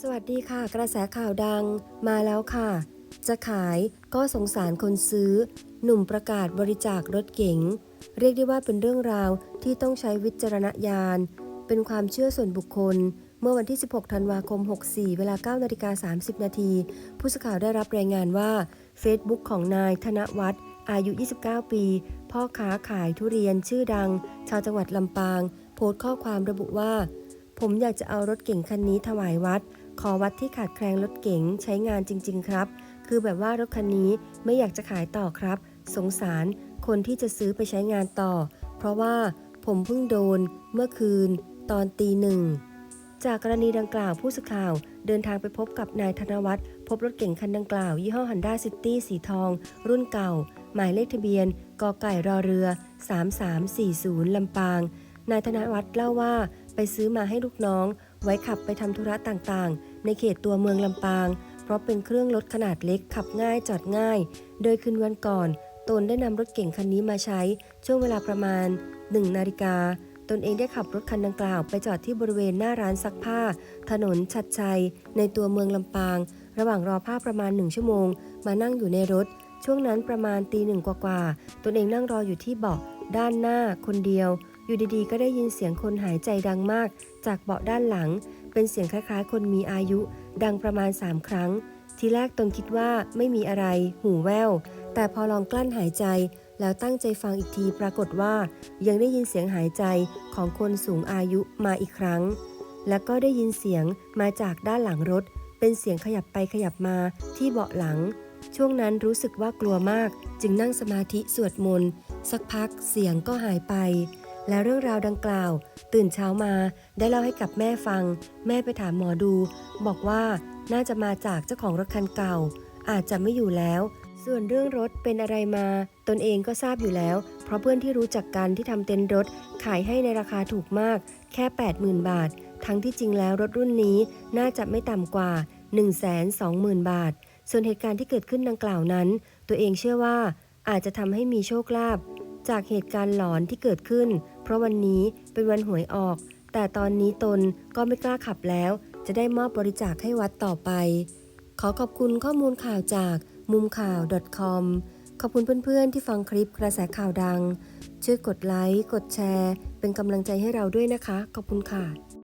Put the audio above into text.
สวัสดีค่ะ กระแสข่าวดังมาแล้วค่ะ จะขายก็สงสารคนซื้อ หนุ่มประกาศบริจาครถเก๋ง เรียกได้ว่าเป็นเรื่องราวที่ต้องใช้วิจารณญาณ เป็นความเชื่อส่วนบุคคล เมื่อวันที่ 16 ธันวาคม 64 เวลา 9 นาฬิกา 30 นาที ผู้สื่อข่าวได้รับรายงานว่า Facebook ของนายธนวัฒน์อายุ 29 ปี พ่อค้าขายทุเรียนชื่อดัง ชาวจังหวัดลำปาง โพสต์ข้อความระบุว่า ผมอยากจะเอารถเก๋งคันนี้ถวายวัด ขอวัดที่ขาดแคลนรถเก๋งใช้งานจริง ๆ ครับ คือแบบว่ารถคันนี้ไม่อยากจะขายต่อครับ สงสารคนที่จะซื้อไปใช้งานต่อ เพราะว่าผมเพิ่งโดนเมื่อคืนตอนตีหนึ่ง จากกรณีดังกล่าวผู้สื่อข่าว เดินทางไปพบกับนายธนวัฒน์พบรถเก๋งคันดังกล่าว ยี่ห้อ Honda City สีทอง รุ่นเก่า หมายเลขทะเบียนกไก่รอเรือ 3340 ลำปาง นายธนวัฒน์เล่าว่าไปซื้อมาให้ลูกน้อง ไว้ขับไปทำธุระต่างๆ ในเขตตัวเมืองลำปาง เพราะเป็นเครื่องรถขนาดเล็กขับง่ายจอดง่าย โดยคืนวันก่อน ตนได้นำรถเก๋งคันนี้มาใช้ ช่วงเวลาประมาณ 1 นาฬิกา ตนเองได้ขับรถคันดังกล่าว ไปจอดที่บริเวณหน้าร้านซักผ้า ถนนชัดชัย ในตัวเมืองลำปาง ระหว่างรอผ้าประมาณ1ชั่วโมง มานั่งอยู่ในรถ ช่วงนั้นประมาณตีหนึ่งกว่าๆตนเองนั่งรออยู่ที่เบาะด้านหน้าคนเดียว อยู่ดีๆ ก็ได้ยินเสียงคนหายใจดังมาก จากเบาะด้านหลัง เป็นเสียงคล้ายๆ คนมีอายุ ดังประมาณ 3 ครั้ง ทีแรกตนคิดว่าไม่มีอะไร หูแว่ว แต่พอลองกลั้นหายใจ แล้วตั้งใจฟังอีกทีปรากฏว่า ยังได้ยินเสียงหายใจของคนสูงอายุมาอีกครั้ง แล้วก็ได้ยินเสียงมาจากด้านหลังรถ เป็นเสียงขยับไปขยับมาที่เบาะหลัง ช่วงนั้นรู้สึกว่ากลัวมาก จึงนั่งสมาธิสวดมนต์สักพักเสียงก็หายไป และเรื่องราวดังกล่าว ตื่นเช้ามาได้เล่าให้กับแม่ฟัง แม่ไปถามหมอดู บอกว่าน่าจะมาจากเจ้าของรถคันเก่า อาจจะไม่อยู่แล้ว ส่วนเรื่องรถเป็นอะไรมา ตนเองก็ทราบอยู่แล้ว เพราะเพื่อนที่รู้จักกันที่ทำเต็นท์รถ ขายให้ในราคาถูกมาก แค่ 80,000 บาท ทั้งที่จริงแล้วรถรุ่นนี้น่าจะไม่ต่ำกว่า 120,000 บาท ส่วนเหตุการณ์ที่เกิดขึ้นดังกล่าวนั้น ตัวเองเชื่อว่าอาจจะทำให้มีโชคลาภ จากเหตุการณ์หลอนที่เกิดขึ้น เพราะวันนี้เป็นวันหวยออก แต่ตอนนี้ตนก็ไม่กล้าขับแล้ว จะได้มอบบริจาคให้วัดต่อไป ขอขอบคุณข้อมูลข่าวจากมุมข่าว .com ขอบคุณเพื่อนๆที่ฟังคลิปกระแสข่าวดัง ช่วยกดไลค์ กดแชร์ เป็นกำลังใจให้เราด้วยนะคะ ขอบคุณค่ะ